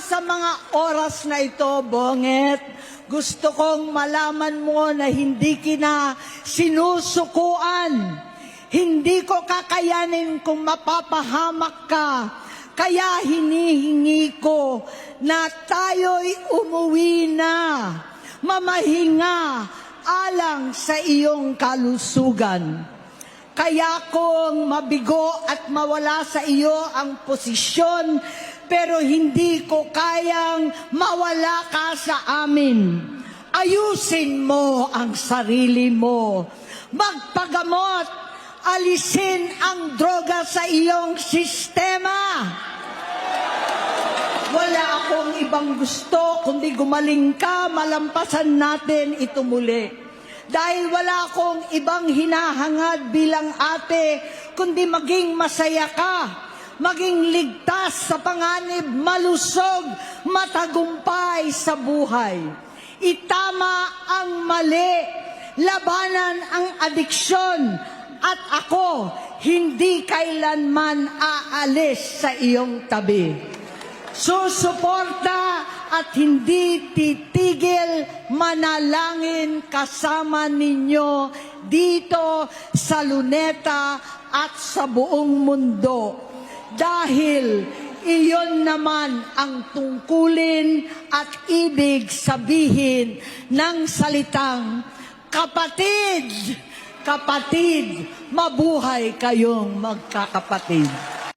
sa mga oras na ito, Bonget, gusto kong malaman mo na hindi kina sinusukuan. Hindi ko kakayanin kung mapapahamak ka. Kaya hinihingi ko na tayo'y umuwi na. Mamahinga alang sa iyong kalusugan. Kaya kung mabigo at mawala sa iyo ang posisyon, pero hindi ko kayang mawala ka sa amin. Ayusin mo ang sarili mo. Magpagamot, alisin ang droga sa iyong sistema. Wala akong ibang gusto, kundi gumaling ka, malampasan natin ito muli. Dahil wala akong ibang hinahangad bilang ate, kundi maging masaya ka, maging ligtas sa panganib, malusog, matagumpay sa buhay. Itama ang mali, labanan ang adiksyon, at ako hindi kailanman aalis sa iyong tabi susuporta at hindi titigil manalangin kasama ninyo dito sa Luneta at sa buong mundo. Dahil iyon naman ang tungkulin at ibig sabihin ng salitang kapatid, kapatid, mabuhay kayong magkakapatid.